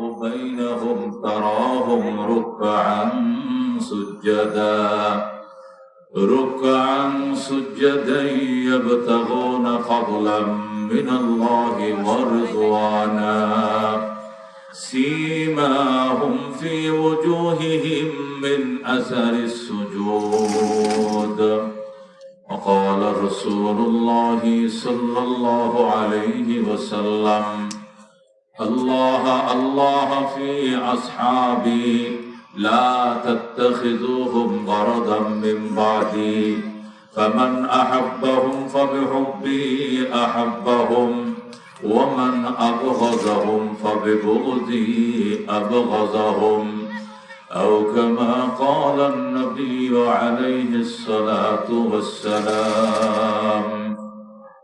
بينهم تراهم ركعا سجدا. ركعا سجدا يبتغون فضلا من الله ورضوانا. سيماهم في وجوههم من أثر السجود. وقال رسول الله صلى الله عليه وسلم الله الله في أصحابي. لا تتخذوهم غرضا من بعدي. فمن أحبهم فبحبي أحبهم ومن أبغضهم فببغضي أبغضهم. أو كما قال النبي عليه الصلاة والسلام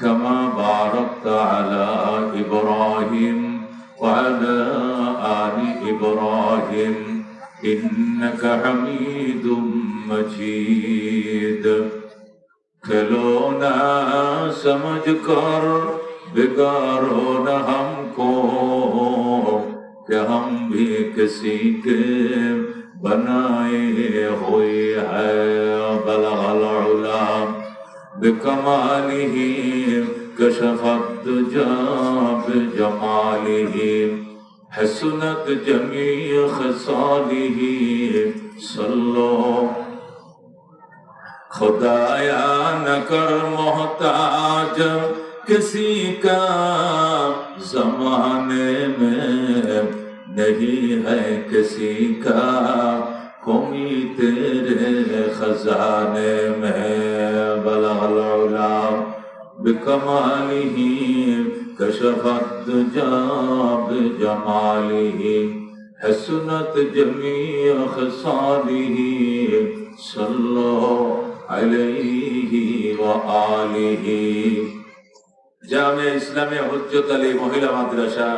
كما باركت على إبراهيم وعلى آل إبراهيم إنك حميد مجيد. کھلونا سمجھ کر بگارو نہ ہم کو کہ ہم بھی کسی کے بنائے ہوئے ہے بلغ العلا۔ بكماله كشف جاب جمالہیم حسنت جمیع خصاله صلو. خدایا یا کر محتاج، کسی کا زمانے میں نہیں ہے کسی کا، کمی تیرے خزانے میں. بلغ العلا بكماله كشف الدجا بجماله حسنت جميع خصاله صلى عليه وآله جامع اسلام হজ্জত আলী মহিলা মাদ্রাসা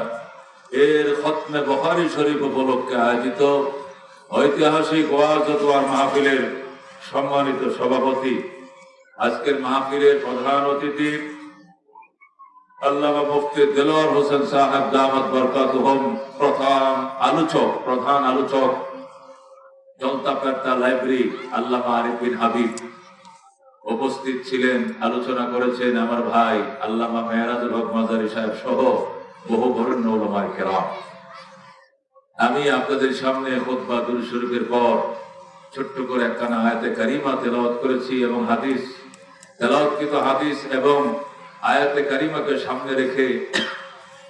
এর খতমে বহারি শরীফ উপলক্ষে আয়োজিত ঐতিহাসিক ওয়াজ মাহফিলের সম্মানিত সভাপতি আজকের মাহফিলের প্রধান অতিথি মুফতি উপস্থিত ছিলেন, আলোচনা করেছেন আমার ভাই আল্লামা মেহরাজুল হক সাহেব সহ বহু বরণ্য ওলামায় কেরাম। আমি আপনাদের সামনে খুতবা দুরূদ শরীফের পর ছোট্ট করে একখানা আয়াতে কারিমা তেলাওয়াত করেছি এবং হাদিস তেলাওয়াতকৃত হাদিস এবং আয়াতে কারিমাকে সামনে রেখে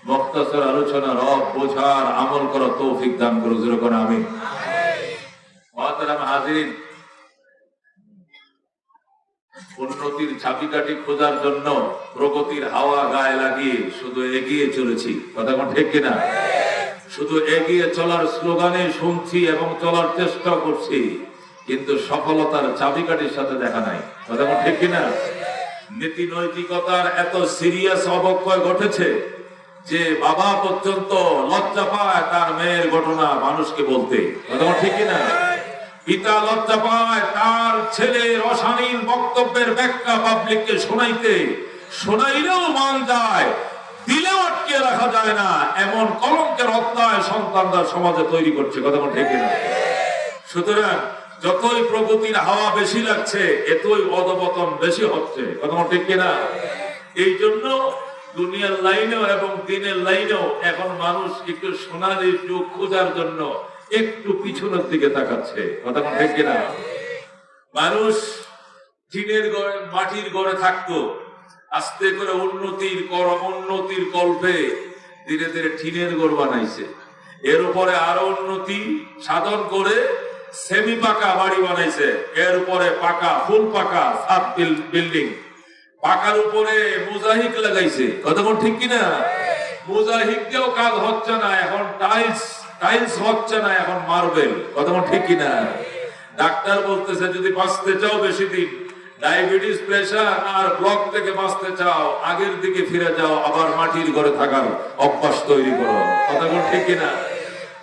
মখতাসর আলোচনা রব বোঝার আমল করা তৌফিক দান করো যেরকম আমি হাজির উন্নতির চাবিকাঠি খোঁজার জন্য প্রগতির হাওয়া গায়ে লাগিয়ে শুধু এগিয়ে চলেছি। কথা কোন ঠিক কিনা? শুধু এগিয়ে চলার স্লোগানে শুনছি এবং চলার চেষ্টা করছি। কিন্তু সফলতার চাবিকাঠির সাথে দেখা নাই। কথা কোন ঠিক কিনা? নীতি নৈতিকতার এত সিরিয়াস অবক্ষয় ঘটেছে যে বাবা পর্যন্ত লজ্জা পায় তার মেয়ের ঘটনা মানুষকে বলতে। কথা কোন ঠিক কিনা? পিতা লজ্জা পায় তার ছেলের অশালীন বক্তব্যের ব্যাখ্যা পাবলিককে শোনাইতে। শোনাইলেও মান যায়, দিলেও আটকে রাখা যায় না। এমন কলঙ্কের অধ্যায় সন্তানরা সমাজে তৈরি করছে। কথা ঠিক না সুতরাং যতই প্রগতির হাওয়া বেশি লাগছে, এতই অধপতন বেশি হচ্ছে। কথা ঠিক কিনা? এই জন্য দুনিয়ার লাইনেও এবং দিনের লাইনেও এখন মানুষ একটু সোনালি যুগ খোঁজার জন্য একটু পিছনের দিকে তাকাচ্ছে। কথা ঠিক কিনা? মানুষ টিনের ঘরে মাটির ঘরে থাকতো। আস্তে করে উন্নতির কর, উন্নতির কল্পে ধীরে ধীরে টিনের ঘর বানাইছে। এর উপরে আরও উন্নতি সাধন করে সেমি পাকা বাড়ি বানাইছে। এর উপরে পাকা, ফুল পাকা, সাত বিল্ডিং। পাকার উপরে মোজাহিক লাগাইছে। কতক্ষণ ঠিক কিনা? দিয়েও কাজ হচ্ছে না, এখন টাইলস টাইলস হচ্ছে না, এখন মার্বেল। কথা ঠিক কিনা? ডাক্তার বলতেছে, যদি বাঁচতে চাও বেশি দিন, ডায়াবেটিস, প্রেশার আর ব্লক থেকে বাঁচতে চাও, আগের দিকে ফিরে যাও, আবার মাটির ঘরে থাকার অভ্যাস তৈরি করো। কথা ঠিক কিনা?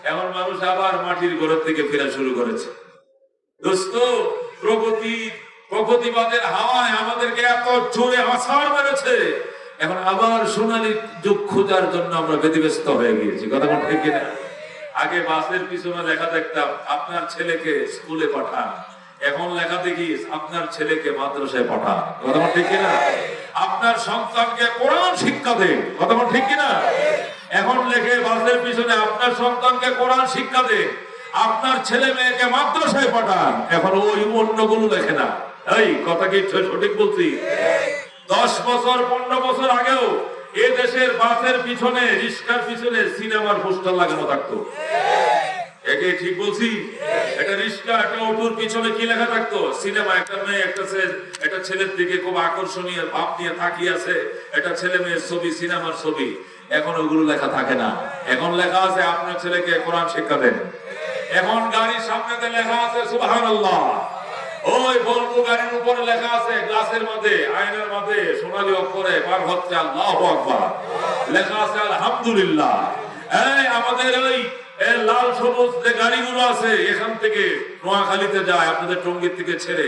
এখন মানুষ আবার মাটির ঘরের দিকে ফেরা শুরু করেছে। প্রগতি, প্রগতিবাদের হাওয়ায় আমাদেরকে এত জোরে আছাড় মেরেছে। এখন আবার সোনালী যুগ খোঁজার জন্য আমরা ব্যতিব্যস্ত হয়ে গিয়েছি। কথা ঠিক কিনা? আগে বাসের পিছনে লেখা দেখতাম, আপনার ছেলেকে স্কুলে পাঠান। এখন লেখা দেখি, আপনার ছেলেকে মাদ্রাসায় পাঠান। কথা ঠিক কিনা? আপনার সন্তানকে কোরআন শিক্ষা দেন। কথা ঠিক কিনা? এখন লেখে বাসের পিছনে আপনার সন্তানকে কোরআন শিক্ষা দেন আপনার ছেলে মেয়েকে মাদ্রাসায় পাঠান। এখন ওই অন্যগুলো লেখে না। এই, কথা কি সঠিক বলছি? দশ বছর, পনেরো বছর আগেও এ দেশের বাসের পিছনে, রিক্সার পিছনে সিনেমার পোস্টার লাগানো থাকতো। একে ঠিক বলছি? একটা রিক্সা, একটা অটোর পিছনে কি লেখা থাকতো? সিনেমা, একটা মেয়ে, একটা একটা ছেলের দিকে খুব আকর্ষণীয় ভাব নিয়ে তাকিয়ে আছে। একটা ছেলে মেয়ের ছবি, সিনেমার ছবি। এখন ওগুলো লেখা থাকে না। এখন লেখা আছে, আপনার ছেলেকে কোরআন শিক্ষা দেন। এখন গাড়ির সামনেতে লেখা আছে, সুবহানাল্লাহ। ওই বলব গাড়ির উপরে লেখা আছে, গ্লাসের মধ্যে, আয়নার মধ্যে, সোনালী অক্ষরে, পার হচ্ছে আল্লাহু আকবার। লেখা আছে, আলহামদুলিল্লাহ। এই আমাদের ওই লাল সবুজ যে গাড়িগুলো আছে, এখান থেকে নোয়াখালীতে যায়, আপনাদের টঙ্গির থেকে ছেড়ে।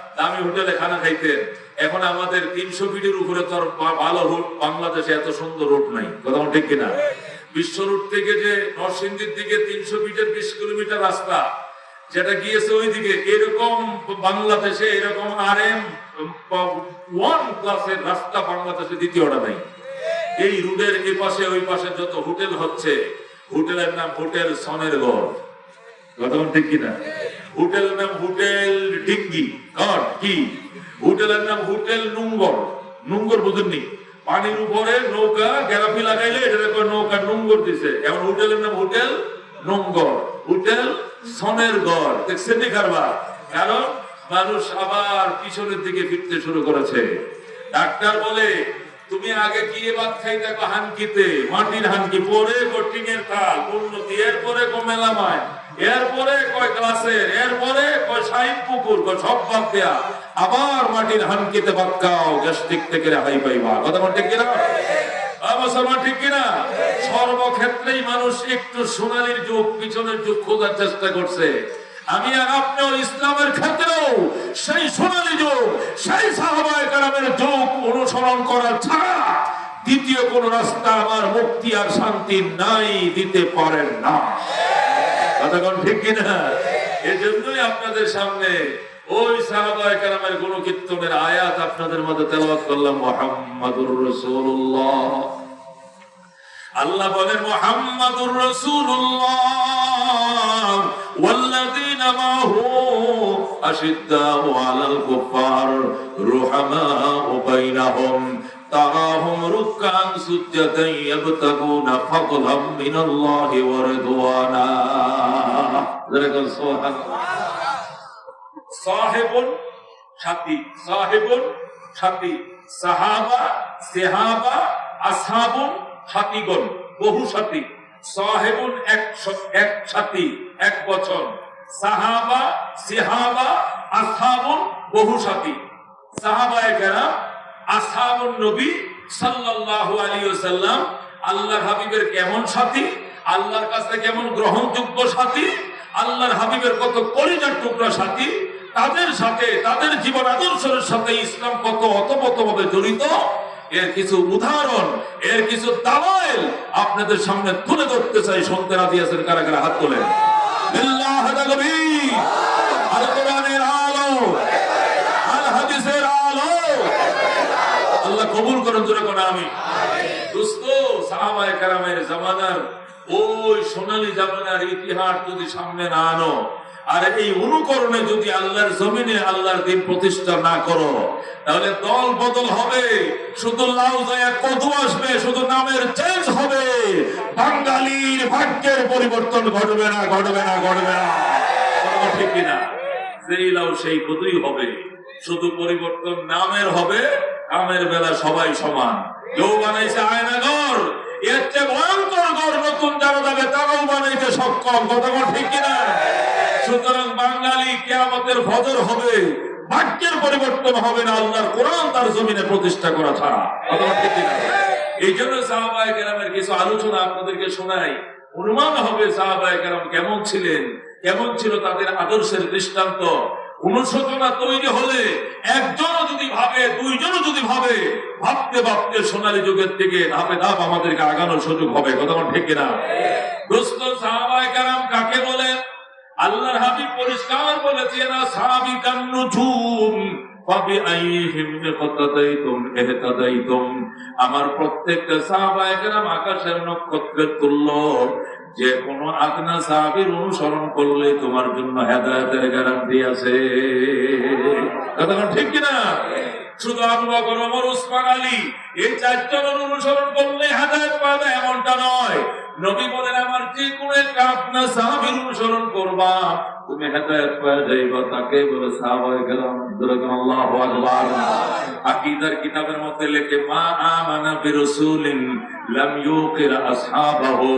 দামি হোটেলে খানা খাইতেন এখন আমাদের তিনশো ফিটের উপরে তো ভালো রুট বাংলাদেশে এত সুন্দর রুট নাই। কথা ঠিক কিনা? বিশ্ব রুট থেকে যে নরসিংদীর দিকে তিনশো ফিটের বিশ কিলোমিটার রাস্তা, যেটা গিয়েছে ওইদিকে, এরকম বাংলাদেশে এরকম আর এম ওয়ান ক্লাসের রাস্তা বাংলাদেশে দ্বিতীয়টা নাই। এই রুটের এই পাশে ওই পাশে যত হোটেল হচ্ছে, হোটেলের নাম হোটেল সনের গড় কথা ঠিক কিনা? নাম হোটেল ডিঙ্গি। কি? হোটেলের নাম হোটেল নুঙ্গর। নুঙ্গর বুঝেননি। পানির উপরে নৌকা গ্যারাপি লাগাইলে এটা নৌকা নুঙ্গর দিছে। এখন হোটেলের নাম হোটেল নোংগর হোটেল সনের গড়। দেখছেন কারণ মানুষ আবার পিছনের দিকে ফিরতে শুরু করেছে। ডাক্তার বলে, তুমি আগে কি এবার খাই দেখো হানকিতে? মাটির হানকি, পরে কোটিং এর উন্নতি এরপরে কো মেলামায় এরপরে কয় ক্লাসের? এরপরে কয় সাইন পুকুর, কয় সব বাদ দেয়া আবার মাটির হানকিতে বাদ খাও, গ্যাস্ট্রিক থেকে রেহাই পাইবা। কথা বল ঠিক কিনা? ঠিক কিনা? সর্বক্ষেত্রেই মানুষ একটু যুগ চেষ্টা করছে। আমি আর ইসলামের ক্ষেত্রেও সেই সোনালী যুগ, সেই কেরামের যুগ অনুসরণ করার ছাড়া দ্বিতীয় কোন রাস্তা আমার মুক্তি আর শান্তি নাই, দিতে পারেন না। কতক্ষণ ঠিক কিনা? এজন্যই আপনাদের সামনে ওই সাহাবায়ে কেরামের কীর্তনের আয়াত আপনাদের মধ্যে তেলাওয়াত করলাম, মুহাম্মাদুর রাসূলুল্লাহ। আল্লাহ বলেন, মুহাম্মাদুর রাসূলুল্লাহ, ওয়াল্লাযীনা মাহু আশিদ্দাউ আলাল কুফার রুহামাউ বাইনাহুম তারাহুম রুকআন সুজ্জাদান ইয়াবতাগুনা ফাদলাম মিনাল্লাহি ওয়া রিদওয়ানা। যেরকম সুবহানাল্লাহ। সাহেবুন সাথী সাহেবুন সাথী, সাহাবা, সেহাবা, আসহাবুন সাথীগণ, বহু সাথী। সাহেবুন এক এক সাথী, এক বছর সাহাবা, সেহাবা, আসহাবুন বহু সাথী। সাহাবায়ে কেরাম আসহাবুন নবী সাল্লাল্লাহু আলাইহি ওয়াসাল্লাম হাবিবের কেমন সাথী, আল্লাহর কাছে কেমন গ্রহণযোগ্য সাথী, আল্লাহর হাবিবের কত কলিজার টুকরা সাথী, তাদের সাথে, তাদের জীবন আদর্শের সাথে ইসলাম কত অতপতভাবে জড়িত, এর কিছু উদাহরণ, এর কিছু দাওয়াইল আপনাদের সামনে তুলে ধরতে চাই শুনতে রাজি আছেন কারা কারা? হাত তোলেন। লিল্লাহ তাকবীর আল কোরআনের আলো আল হাদিসের আলো আল্লাহ কবুল করেন জোরে কোন আমি প্রতিষ্ঠা না করো, তাহলে দল বদল হবে, শুধু লাউ যায় কদু আসবে, শুধু নামের চেঞ্জ হবে। বাঙালির ভাগ্যের পরিবর্তন ঘটবে না ঘটবে না ঘটবে না। ঠিক কিনা? যেই লাউ সেই কদুই হবে। শুধু পরিবর্তন নামের হবে কামের বেলা সবাই সমান। কেউ বানাইছে আয়নাগর এর চেয়ে ভয়ঙ্কর ঘর নতুন যারা যাবে তারাও বানাইতে সক্ষম। বল ঠিক কিনা? সুতরাং বাঙালি কেয়ামতের ফজর হবে, ভাগ্যের পরিবর্তন হবে না, আল্লাহর কোরআন তার জমিনে প্রতিষ্ঠা করা ছাড়া। এই জন্য সাহাবায় কেরামের কিছু আলোচনা আপনাদেরকে শোনাই। অনুমান হবে সাহাবায় কেরাম কেমন ছিলেন? কেমন ছিল তাদের আদর্শের দৃষ্টান্ত? অনুশোচনা তৈরি হলে একজনও যদি ভাবে, দুইজনও যদি ভাবে, ভাবতে ভাবতে সোনালী যুগের থেকে ধাপে ধাপ আমাদেরকে আগানোর সুযোগ হবে। কথা আমার ঠিক না দোস্ত সাহাবায় কাকে বলেন? আল্লাহর হাবিব পরিষ্কার বলেছে না সাহাবি ইকতাদাইতুম ইহতাদাইতুম আমার প্রত্যেকটা সাহাবায়ে কেরাম আকাশের নক্ষত্রের তুল্য। যে কোনো আগনা সাহাবীর অনুসরণ করলে তোমার জন্য হেদায়েতের গ্যারান্টি আছে। কথা ঠিক কিনা? শুধু আবু বকর, ওমর ওসমান আলী, এই চারজনের অনুসরণ করলে হেদায়েত পাবে এমনটা নয়। নবী বলেন, আমার যে কোনো একটা সাহাবীর অনুসরণ করবা, তুমি হেদায়েত পেয়ে যাইবা। তাকে বলে সাহাবায়ে কেরাম দুরগান আল্লাহু আকবার। আকীদার কিতাবের মধ্যে লেখে, মা আমানা বিরাসূলিন, লাম ইউকির আসহাবাহু।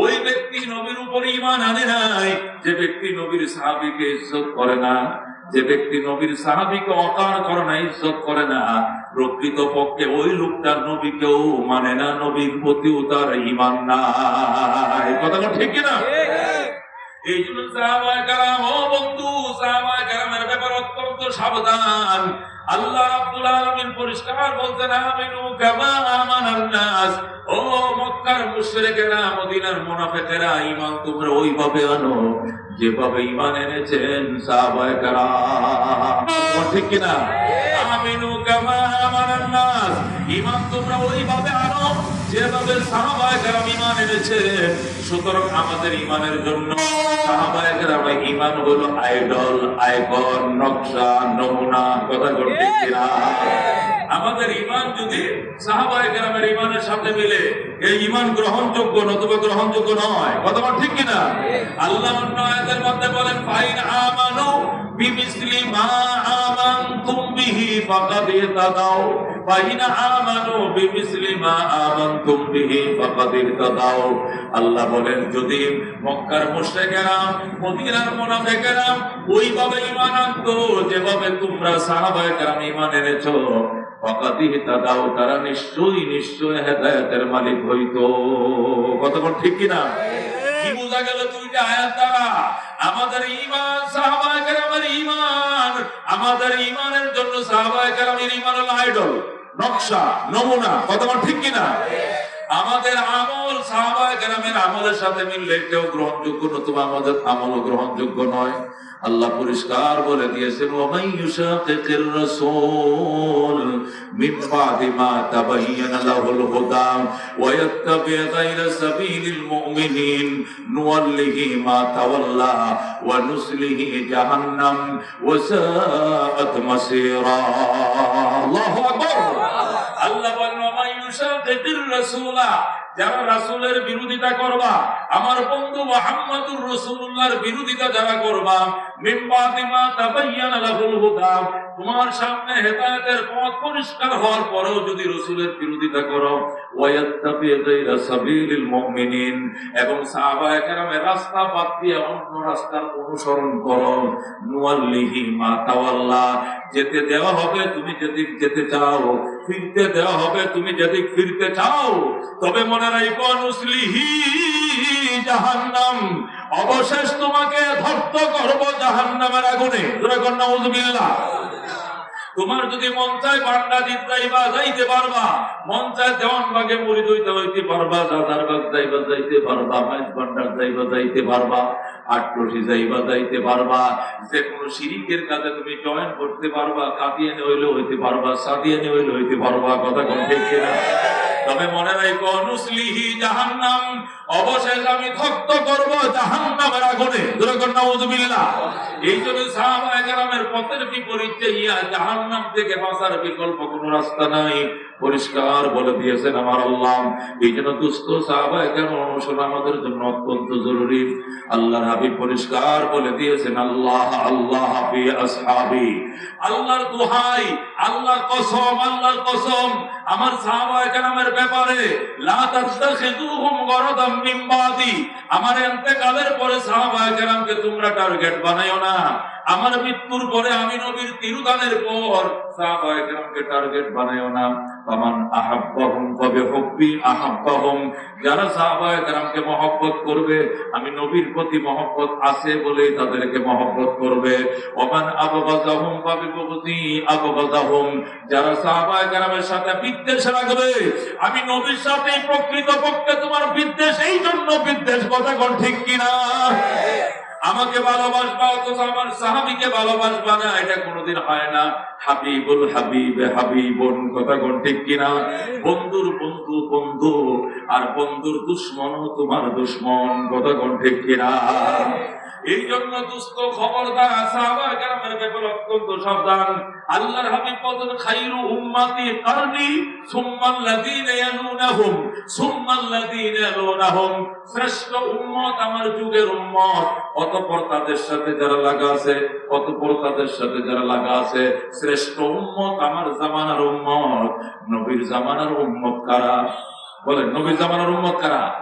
ওই ব্যক্তি নবীর উপর ইমান আনে নাই, যে ব্যক্তি নবীর সাহাবিকে ইজ্জত করে না, যে ব্যক্তি নবীর সাহাবিকে অকার করে না, ইজ্জত করে না প্রকৃত পক্ষে ওই লোকটার নবীকেও মানে না, নবীর প্রতিও তার ইমান না কথাটা ঠিক না এই জন্য সাহাবায়ে কেরাম ও বন্ধু সাহাবায়ে কেরামের ব্যাপার অত্যন্ত সাবধান। আল্লাহ রাব্বুল আলামিন পরিষ্কার বলতেন আমিনু কামা আমানান নাস ও মক্কার মুশরিকেরা মদিনার মুনাফিকেরা ঈমান তোমরা ওইভাবে আনো যেভাবে ঈমান এনেছেন সাহাবায়ে কেরাম। ঠিক কি না আমিনু কামা আমানান নাস ঈমান তোমরা ওইভাবে যেভাবে সাহাবায়ে কেরাম ঈমান এনেছেন সুতরাং আমাদের ঈমানের জন্য সাহাবায়ে কেরামের ঈমান হলো আইডল আইকন নকশা নমুনা কথা করতে আমাদের ঈমান যদি সাহাবায়ে কেরামের ঈমানের সাথে মিলে এই ঈমান গ্রহণযোগ্য নতুবা গ্রহণযোগ্য নয় কথা বল ঠিক কিনা? আল্লাহ মধ্যে বলেন ফাইন আমানু বিমিসলি মা আমানতুম বিহি ফাকাদ ইহতাদাও ফাইন আমানু বিমিসলি মা আমানতুম বিহি ফাকাদ ইহতাদাও আল্লাহ বলেন, যদি মক্কার মুশরিকেরা, মদিনার মুনাফিকেরা ওইভাবে ঈমান আনতো, যেভাবে তোমরা সাহাবায়ে কেরাম ঈমান এনেছো তাদাও তারা নিশ্চয়ই নিশ্চয় হেদায়েতের মালিক হইতো। কতক্ষণ ঠিক কিনা? কি বোঝা গেল দুইটা আয়াত দ্বারা, আমাদের ইমান সাহাবায়ে ইমান আমাদের ইমানের জন্য সাহাবায়ে ইমান হল আইডল নকশা, নমুনা কতক্ষণ ঠিক কিনা? আমাদের আমল সাহাবায়ে কেরামের আমলের সাথে মিললে কেউ গ্রহণযোগ্য, নতুবা আমাদের আমলও গ্রহণযোগ্য নয়। আল্লাহ পরিষ্কার বলে দিয়েছেন ওমাই ইউশাকিকির রাসূল মিন বাদি মা তাবাyyana লাহুল হুদা ওয়া ইয়াত্তাবি গায়রা সাবিলিল মুমিনিন নুওয়াল্লিহি মা তাওয়াল্লা ওয়া নুসলিহি জাহান্নাম ওয়া সাআত মাসীরা। আল্লাহু আকবার। আল্লাহ বলেন ওমাই ইউশাকিকির রাসূলা যারা রাসূলের বিরোধিতা করবা, আমার বন্ধু মুহাম্মদুর রাসূলুল্লাহর বিরোধিতা যারা করবা তোমার সামনে হেদায়েতের পথ পরিষ্কার হওয়ার পরেও যদি রাসূলের বিরোধিতা করো এবং রাস্তা বাদ দিয়ে অন্য রাস্তার অনুসরণ করো, নুয়াল্লিহি মা তাওয়াল্লা, যেতে দেওয়া হবে তুমি যেদিক যেতে চাও, ফিরতে দেওয়া হবে তুমি যেদিক ফিরতে চাও, তবে মনে রাখো নুসলিহি জাহান্নাম। অবশেষ তোমাকে ধর্ত করব জাহান্নামের আগুনে। তোমার যদি মন চায় জিত যাইবা যাইতে পারবা। মন চায় দেওয়ান বাগে মুড়ি দইতে হইতে পারবা দাদার বাগ যাইবা, যাইতে পারবা, মাইজ ভান্ডার যাইবা, যাইতে পারবা আটরশি যাইবা, যাইতে পারবা। যে কোনো শিরিকের কাজে তুমি জয়েন করতে পারবা কাদিয়ানি হইলে হইতে পারবা সাদিয়ানি হইলে হইতে পারবা, কথা কোন ঠিক কিনা? তবে মনে রাখো, নুসলিহি জাহান্নাম। অবশেষ আমি ধক্ত করব জাহান্নামের আগুনে। দুরকম নাউজুবিল্লাহ এই জন্য সাহাবায়ে কেরামের পথের বিপরীতে ইয়া জাহান্নাম থেকে বাঁচার বিকল্প কোনো রাস্তা নাই। পরিষ্কার বলে দিয়েছেন আমার আল্লাহ। এই জন্য দুস্থ সাহাবায়ে কেরাম অনুসরণ আমাদের জন্য অত্যন্ত জরুরি। আল্লাহর হাবিব পরিষ্কার বলে দিয়েছেন, আল্লাহ আল্লাহ হাফি আসহাবি। আল্লাহর দোহাই আল্লাহর কসম আল্লাহর কসম। আমার সাহাবায়ে কেরামের ব্যাপারে, লা তাত্তাখিযুহুম গরাদাম মিন বাদি। আমার ইন্তেকালের পরে সাহাবায়ে কেরামকে তোমরা টার্গেট বানাইও না। আমার মৃত্যুর পরে আমি নবীর তিরুদানের পর সাহাবায়ে কেরামকে টার্গেট বানাইও না। যারা সাহাবায়ে মহব্বত করবে, আমি নবীর প্রতি মহব্বত আছে বলেই তাদেরকে মহব্বত করবে। ওমান আবগাযাহুম ফাবিবুগদি আবগাযাহুম যারা সাহাবায়ে কেরামের সাথে বিদ্বেষ রাখবে, আমি নবীর সাথে প্রকৃত পক্ষে তোমার বিদ্বেষ এই জন্য বিদ্বেষ কথা ঠিক কিনা? আমাকে ভালোবাসবা, অথচ আমার সাহাবিকে ভালোবাসবা না, এটা কোনোদিন হয় না। হাবিবুল হাবিব, হাবিবন, কথা কোন ঠিক কিনা? বন্ধুর বন্ধু বন্ধু, আর বন্ধুর দুশ্মন তোমার দুশ্মন, কথা কোন ঠিক কিনা? এই জন্য দুস্থ খবরদার সাহাবা কেরামের ব্যাপারে অত্যন্ত সাবধান। আল্লাহর হাবিব বলেন খাইরু উম্মতি কারনি সুম্মাল্লাযীনা ইয়ালুনাহুম সুম্মাল্লাযীনা ইয়ালুনাহুম, শ্রেষ্ঠ উম্মত আমার যুগের উম্মত। অতঃপর তাদের সাথে যারা লাগা আছে, অতঃপর তাদের সাথে যারা লাগা আছে, শ্রেষ্ঠ উম্মত আমার জামানার উম্মত। নবীর জামানার উম্মত কারা? বলেন, নবীর জামানার উম্মত কারা?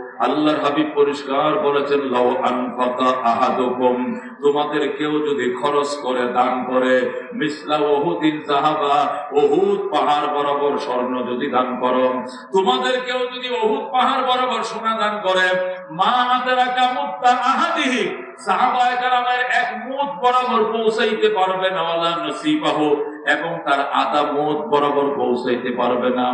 আল্লাহর হাবিব পরিষ্কার বলেছেন, লাউ আনফাকা আহাদুকুম। তোমাদের কেউ যদি খরচ করে, দান করে, মিসলা ওহুদিন সাহাবা ওহুদ পাহাড় বরাবর স্বর্ণ যদি দান করো, তোমাদের কেউ যদি ওহুদ পাহাড় বরাবর সোনা দান করে, মা আদরাকা মুত্তা আহাদিহি সাহাবায়ে কেরামের এক মুদ বরাবর পৌঁছাইতে পারবে না, ওয়ালা নসিবাহু, এবং তার আদা মুদ বরাবর পৌঁছাইতে পারবে না।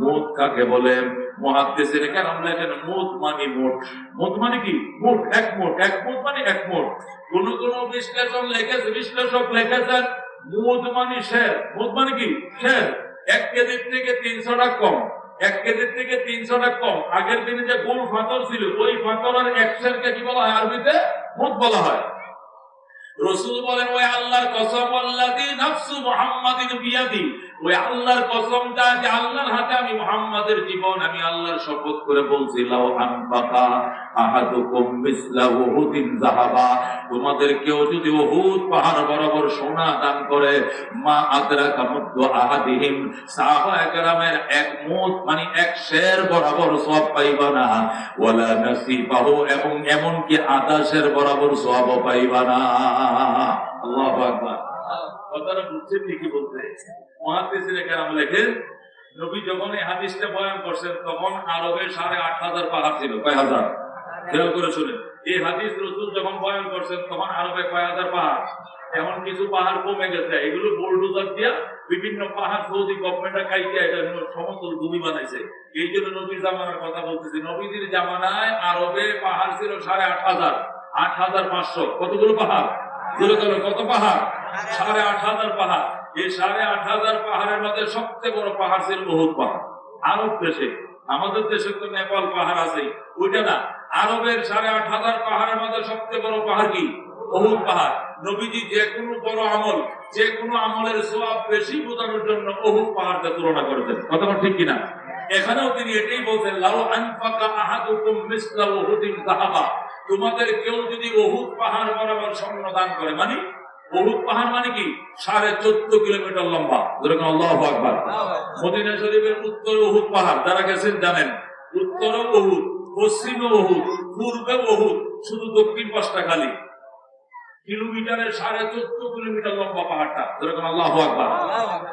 মুদ কাকে বলে? মহাদ্দেশের কেরাম লেখেন মুদ মানে মোট। মুদ মানে কি? মোট, এক মোট, এক মুদ মানে এক মোট। কোন কোন বিশ্লেষণ লেখেছে, বিশ্লেষক লিখেছেন মুদ মানে শের। মুদ মানে কি? শের। এক কেজির থেকে তিনশো টাকা কম। এক কেজির থেকে তিনশো টাকা কম। আগের দিনে যে গোল ফাতর ছিল, ওই ফাতরের এক শেরকে কি বলা হয়? আরবিতে মুদ বলা হয়। রসুল বলেন, ওই আল্লাহর কসম আল্লাদি ওই আল্লাহর যা আল্লাহর হাতে আমি জীবন, আমি আল্লাহর শপথ করে বলছি তোমাদের কেউ যদি উহুদ পাহাড় বরাবর সোনা দান করে, মা আদরাকা মুদ্দু আহাদিহিম। সাহাবায়ে কেরামের এক মুদ মানে এক শের বরাবর সওয়াব পাইবা না। ওয়ালা নাসিবাহু, এবং এমন কি আদাশের বরাবর সওয়াব পাইবা না। আল্লাহু আকবার। কথাটা বুঝছেন বলতে? মহাদিসের কেরাম লেখেন, নবী যখন এই হাদিসটা করছেন, তখন সাড়ে আট হাজার পাহাড় ছিল, কয় হাজার? খেয়াল করে এই হাদিস রসুল যখন করছেন, তখন আরবে কয় হাজার পাহাড়? এমন কিছু পাহাড় কমে গেছে, এগুলো বোল্ডোজার দিয়া বিভিন্ন পাহাড় সৌদি গভর্নমেন্টে কাইতে এটা সমতল ভূমি বানাইছে। এই জন্য নবীর জামানার কথা বলতেছি। নবীদের জামানায় আরবে পাহাড় ছিল সাড়ে আট হাজার আট হাজার পাঁচশো। কতগুলো পাহাড়? বলো, কত পাহাড়? সাড়ে আট হাজার পাহাড়। এই সাড়ে আট হাজার পাহাড়ের মধ্যে সবচেয়ে বড় পাহাড় ছিল বহুত পাহাড়। আরব দেশে। আমাদের দেশে তো নেপাল পাহাড় আছে। ওইটা না। আরবের সাড়ে আট হাজার পাহাড়ের মধ্যে সবচেয়ে বড় পাহাড় কি? বহুত পাহাড়। নবীজি যে কোনো বড় আমল যে কোনো আমলের সোয়াব বেশি বোঝানোর জন্য অহুদ পাহাড়কে তুলনা করেছেন। কথা ঠিক কিনা? এখানেও তিনি এটাই বলছেন লাউ আনফাকা আহাদুকুম মিসলা উহুদিন যাহাবা তোমাদের কেউ যদি অহুদ পাহাড় বরাবর স্বর্ণ দান করে মানে অহুদ পাহাড় মানে কি? সাড়ে চোদ্দ কিলোমিটার লম্বা। যেরকম আল্লাহ আকবার। মদিনা শরীফের উত্তর অহুদ পাহাড়। যারা গেছেন জানেন উত্তর অহুদ পশ্চিমে অহুদ পূর্বে অহুদ শুধু দক্ষিণ পাশটা খালি। কিলোমিটারের সাড়ে চোদ্দ কিলোমিটার লম্বা পাহাড়টা, যেরকম আল্লাহ আকবার।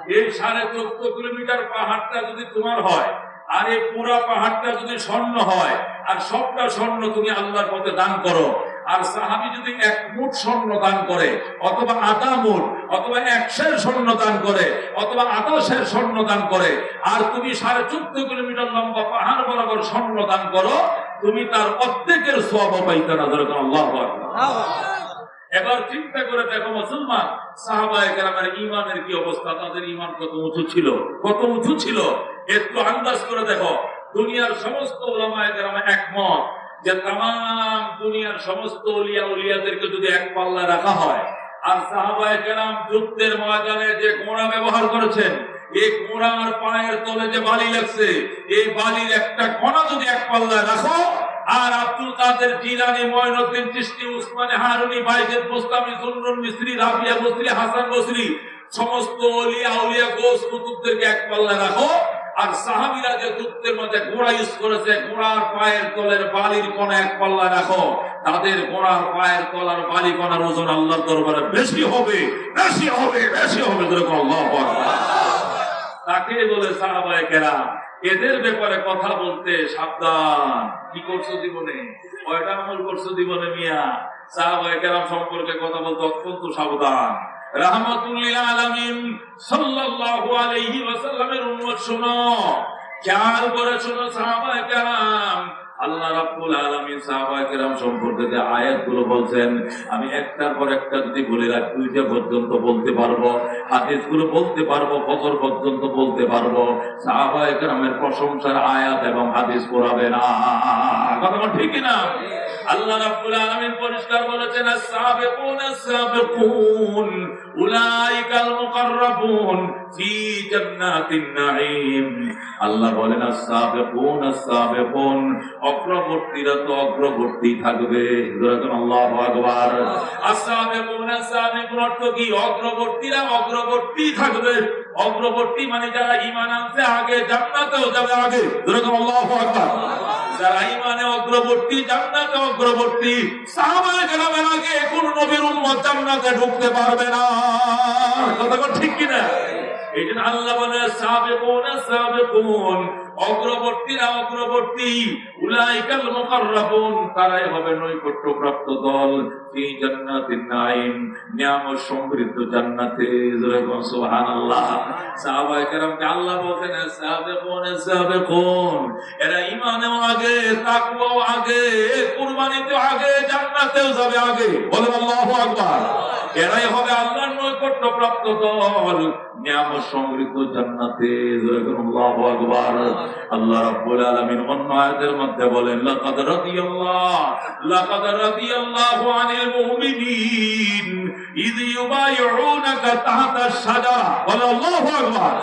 এই সাড়ে চোদ্দ কিলোমিটার পাহাড়টা যদি তোমার হয় আর এই পুরা পাহাড়টা যদি স্বর্ণ হয়, আর সবটা স্বর্ণ তুমি আল্লাহর পথে দান করো আর সাহাবি যদি এক মুঠ স্বর্ণ দান করে, অথবা আধা মুঠ, অথবা একশের স্বর্ণ দান করে, অথবা আদশের স্বর্ণ দান করে, আর তুমি সাড়ে চোদ্দ কিলোমিটার লম্বা পাহাড় বরাবর স্বর্ণ দান করো, তুমি তার অর্ধেকের সব পাইতে না, ধরে আল্লাহ। এবার চিন্তা করে দেখো মুসলমান সাহাবায়ে কেরামের ইমানের কি অবস্থা? তাদের ইমান কত উঁচু ছিল? কত উঁচু ছিল? একটু আন্দাজ করে দেখো। দুনিয়ার সমস্ত ওলামায়ে কেরাম একমত যে তাম দুনিয়ার সমস্ত উলিয়া উলিয়াদেরকে যদি এক পাল্লা রাখা হয়, আর সাহাবায়ে কেরাম যুদ্ধের ময়দানে যে ঘোড়া ব্যবহার করেছেন, এই ঘোড়ার পায়ের তলে যে বালি লাগছে, এই বালির একটা কণা যদি এক পাল্লায় রাখো আর আব্দুল কাদের জিলানি ময়নুদ্দিন চিশতি, উসমানে হারুনি, বাইজেদ মুস্তামি সুন্নুন মিস্ত্রি রাবিয়া বসরি, হাসান বসরি, সমস্ত ওলিয়া আউলিয়া গোস কুতুবদেরকে এক পাল্লায় রাখো। আর সাহাবীরা যে যুদ্ধের মধ্যে ঘোড়া ইউজ করেছে, ঘোড়ার পায়ের তলের বালির কোনা এক পাল্লা রাখো। তাদের ঘোড়ার পায়ের তলার বালি কোনার ওজন আল্লাহর দরবারে বেশি হবে বেশি হবে বেশি হবে তাকে বলে সাহাবায়ে কেরাম এদের ব্যাপারে কথা বলতে সাবধান। কি করছ জীবনে? কয়টা আমল করছ জীবনে মিয়া? সাহাবায়ে কেরাম সম্পর্কে কথা বলতে অত্যন্ত সাবধান। রাহমাতুল্লিল আলামিন আল্লাহ রাব্বুল আলামিন সাহাবা کرام সম্পর্কে আয়াতগুলো বলছেন, আমি একটার পর একটা যদি বলে রাখি, দুইটা পর্যন্ত বলতে পারব, হাদিসগুলো বলতে পারব, ফজর পর্যন্ত বলতে পারব। সাহাবা کرامের প্রশংসার আয়াত এবং হাদিস পড়াবে না। কথা ঠিক না আল্লাহ রাব্বুল আলামিন পরিষ্কার বলেছেন, আস-সাবিকুন উলাইকাল মুকাররাবুন ফি জান্নাতিন নাঈম। আল্লাহ বলেন, আস-সাবিকুন অগ্রবর্তীরা তো অগ্রবর্তী থাকবে। আল্লাহু আকবার। আস-সাবিকুন অর্থ কি? অগ্রবর্তীরা অগ্রবর্তী থাকবে। অগ্রবর্তী মানে যারা ঈমান আনছে আগে, জান্নাতেও যাবে আগে। যেরকম আল্লাহু আকবার। যারা ইমানে অগ্রবর্তী জান্নাতে অগ্রবর্তী। সাহাবায়ে কেরামের আগে কোন নবীর উম্মত জান্নাতে ঢুকতে পারবে না। কথা ঠিক কি না এই জন্য আল্লাহ বলে সাবেকুন সাবিকুন। অগ্রবর্তীরা অগ্রবর্তী, উলাইকাল মুকাররাবুন, তারাই হবে দল। নাঈম, নিয়ামত সমৃদ্ধ জান্নাতে। সুবহানাল্লাহ। আল্লাহ বলেন এরা আগে, তাকওয়াও আগে, কুরবানিতেও আগে, জান্নাতেও যাবে আগে। বলেন আল্লাহু আকবার। এরাই হবে আল্লাহর নৈকট্য প্রাপ্ত দল, নিয়ামত সমৃদ্ধ জান্নাতে। আল্লাহু আকবার। আল্লাহ রাব্বুল আলামিন অন্য আয়াতের মধ্যে বলেন, লাকাদ রাদিয়াল্লাহ, লাকাদ রাদিয়াল্লাহু আনিল মুমিনিন, ইয ইউবাইউনাকা তাহতা আশ-শাজারা বলে আল্লাহু আকবার।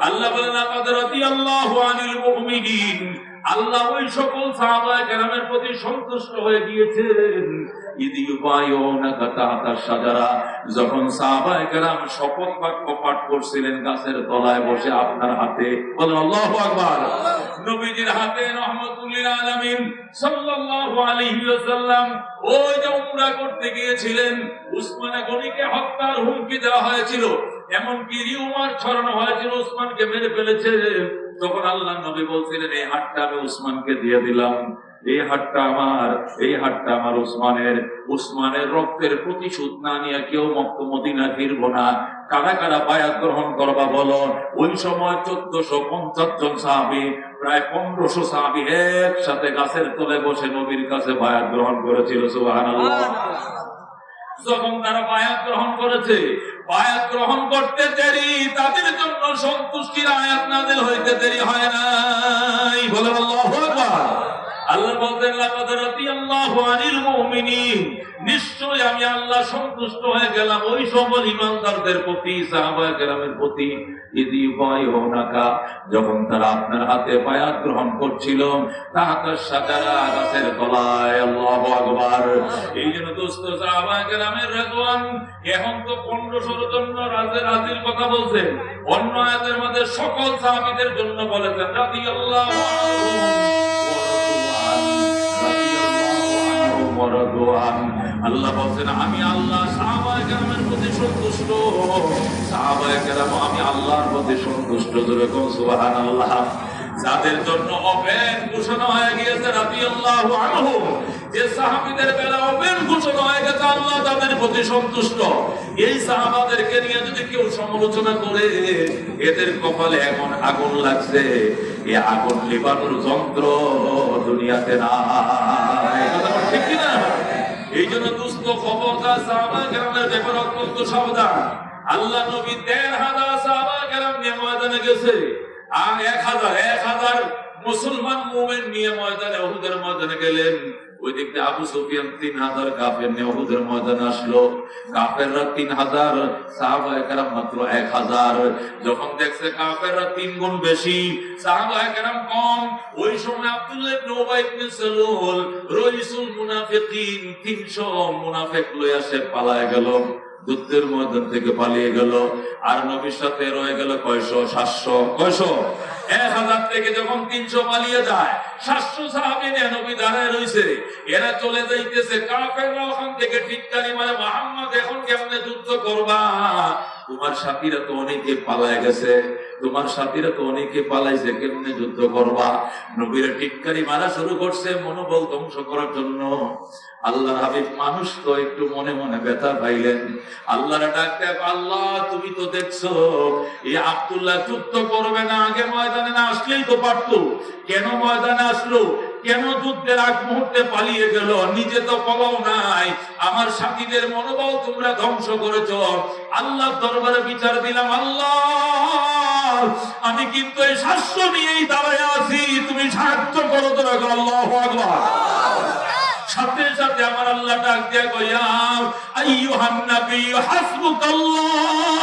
আল্লাহ বলেন, লাকাদ রাদিয়াল্লাহু আনিল মুমিনিন আল্লাহ ওই সকল সাহাবায়ে প্রতি সন্তুষ্ট হয়ে গিয়েছেন যখন শপথ বাক্য পাঠ করছিলেন গাছের তলায় বসে আপনার হাতে করতে গিয়েছিলেন, উসমান গনিকে হত্যার হুমকি দেওয়া হয়েছিল। এমনকি রিউমার ছড়ানো হয়েছিল, উসমানকে মেরে ফেলেছে। তখন আল্লাহ নবী বলছিলেন এই হাতটা আমি উসমানকে দিয়ে দিলাম। এই হাতটা আমার এই হাতটা আমার উসমানের। উসমানের রক্তের প্রতিশোধ না নিয়ে কেউ মক্ক মদিনা ফিরব না। কারা কারা বায়াত গ্রহণ করবা বলো? ওই সময় চোদ্দশো পঞ্চাশ জন সাহাবি প্রায় পনেরোশো সাহাবি একসাথে গাছের তলে বসে নবীর কাছে বায়াত গ্রহণ করেছিল সুবহানাল্লাহ। যখন তারা বায়াত গ্রহণ করেছে বায়াত গ্রহণ করতে দেরি, তাদের জন্য সন্তুষ্টির আয়াত নাজিল হইতে দেরি হয় নাই। বলে আল্লাহু আকবার। আল্লাহ বলতেন, লাকাদ নিশ্চয় আমি আল্লাহ সন্তুষ্ট হয়ে গেলাম। ওই সকল ইমানদারদের প্রতি কেরামের প্রতি যখন তারা আপনার হাতে বায়াত গ্রহণ করছিল সাজারা আল্লাহু এই জন্য এখন তো 1500 জন্য রাজের রাজির কথা বলছেন। অন্য আয়াতের মধ্যে সকল সাহাবীদের জন্য বলেছেন, রাদিয়াল্লাহু আনহুম আল্লাহ বলেন আমি আল্লাহ প্রতি সন্তুষ্ট। আমি আল্লাহর প্রতি সন্তুষ্ট জোরে কোন সুবহানাল্লাহ। যাদের জন্য অপেন ঘোষণা হয়ে গিয়েছে, রাদিয়াল্লাহু আনহু। যে সাহাবীদের বেলা ঘোষণা হয়ে গেছে, আল্লাহ তাদের প্রতি সন্তুষ্ট। এই সাহাবাদেরকে নিয়ে যদি কেউ সমালোচনা করে, এদের কপালে এমন আগুন লাগছে এই আগুন লিবানোর যন্ত্র দুনিয়াতে না ঠিক কিনা? এই জন্য দুস্থ খবরদার সাহাবা কেরামের ব্যাপারে অত্যন্ত সাবধান। আল্লাহ নবী দেড় হাজার সাহাবা কেরাম নিয়ে ময়দানে গেছে। আর এক হাজার এক হাজার মুসলমান মুমেন নিয়ে ময়দানে ওহুদের ময়দানে গেলেন। ওই আবু সুফিয়ান তিন হাজার ময়দানে আসলো। তিন হাজার সাহাবা একরাম মাত্র এক হাজার। যখন দেখছে তিন গুণ বেশি সাহাবা একরাম কম। ওই সময় আব্দুল্লাহ ইবনে উবাই ইবনে সালুল, রইসুল মুনাফিকিন 300 মুনাফিক লইয়া সে পালায় গেল, যুদ্ধের ময়দান থেকে পালিয়ে গেল। আর নবীর সাথে রয়ে গেল কয়শো, সাতশো, কয়শো? এক হাজার থেকে যখন তিনশো পালিয়ে যায়, সাতশো সাহাবি দাঁড়ায় রয়েছে। এরা চলে যাইতেছে কাফেররা ওখান থেকে। ঠিককারি মানে এখন কেমনে যুদ্ধ করবা? তোমার সাথীরা তো অনেকে পালায় গেছে। তোমার সাথীরা তো অনেকে পালাইছে, কেমনে যুদ্ধ করবা? নবীরা টিটকারি মারা শুরু করছে মনোবল ধ্বংস করার জন্য। আল্লাহ হাবিব মানুষ তো একটু মনে মনে ব্যথা পাইলেন। আল্লাহর ডাকতে আল্লাহ, তুমি তো দেখছ এই আব্দুল্লাহ যুদ্ধ করবে না, আগে ময়দানে না আসলেই তো পারতো। কেন ময়দানে আসলো? কেন যুদ্ধের আগ মুহূর্তে পালিয়ে গেল? নিজে তো পলাও নাই। আমার সাথীদের মনোবল তোমরা ধ্বংস করেছ। আল্লাহ দরবারে বিচার দিলাম, আল্লাহ আমি কিন্তু এই শাস্ত্র নিয়েই দাঁড়ায় আছি, তুমি সাহায্য করো তোরা আল্লাহ সাথে সাথে আমার আল্লাহ ডাক দিয়া হাসবুকাল্লাহ,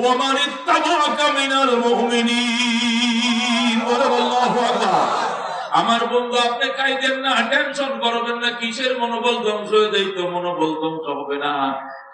ওয়া মান ইত্তাবাআকা মিনাল মুমিনিন। আল্লাহু আকবার। আমার বন্ধু, আপনি কাইদেন না, টেনশন করবেন না, কিসের মনোবল ধ্বংস হয়ে যাই তো মনোবল ধ্বংস হবে না।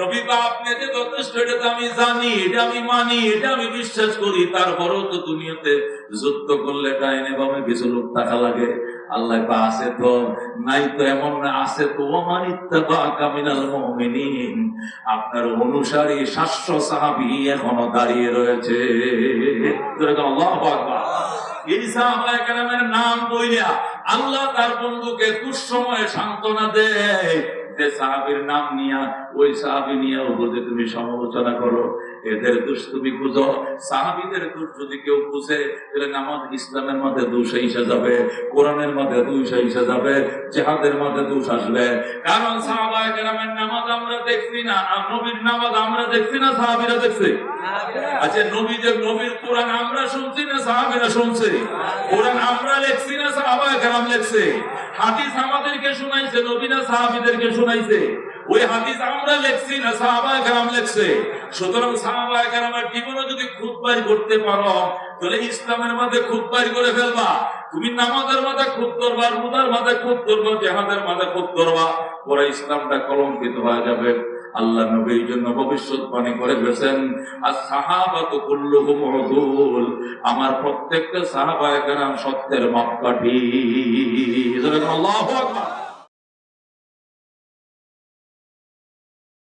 নবী বা আপনি যে যথেষ্ট, এটা তো আমি জানি, এটা আমি মানি, এটা আমি বিশ্বাস করি। তারপরেও তো দুনিয়াতে যুদ্ধ করলে ডাইনে বামে কিছু লোক টাকা লাগে। আল্লাহ বা আছে তো, নাই তো এমন না, আছে তো ওমান ইত্তাবাকা মিনাল মুমিনিন। আপনার অনুসারী সাতশো সাহাবী এখনও দাঁড়িয়ে রয়েছে। আল্লাহু নাম বইলা আল্লাহ তার বন্ধুকে দুঃসময়ে সান্ত্বনা দেয়। সাহাবির নাম নিয়া ওই সাহাবি নিয়ে বলতে তুমি সমালোচনা করো। এদের দোষ তুমি খুঁজো সাহাবিদের দোষ যদি কেউ খুঁজে তাহলে নামাজ ইসলামের মধ্যে দোষ এসে যাবে, কোরআনের মধ্যে দোষ এসে যাবে, জেহাদের মধ্যে দোষ আসবে। কারণ সাহাবায়ে কেরামের নামাজ আমরা দেখছি না, আর নবীর নামাজ আমরা দেখছি না, সাহাবিরা দেখছে? আচ্ছা নবীদের নবীর কোরআন আমরা শুনছি না, সাহাবিরা শুনছে? কোরআন আমরা লেখছি না, সাহাবায়ে কেরাম লেখছে? হাদিস আমাদেরকে শোনাইছে নবীনা সাহাবিদেরকে শোনাইছে? ওই হাদিস আমরা লেখছি না সাহাবায়ে কেরাম লেখছে। সুতরাং সাহাবায়ে কেরামের জীবনে যদি খুদ করতে পারো, তাহলে ইসলামের মধ্যে খুদ করে ফেলবা। তুমি নামাজের মাঝে খুদ করবা, রোজার মাঝে খুদ করবা, জেহাদের মাঝে খুদ করবা, পরে ইসলামটা কলঙ্কিত হয়ে যাবে। আল্লাহ নবী এই জন্য ভবিষ্যৎবাণী করে গেছেন আর সাহাবাত কুল্লুহুম উদুল আমার প্রত্যেকটা সাহাবায়ে কেরাম সত্যের মাপকাঠি। আল্লাহু আকবার।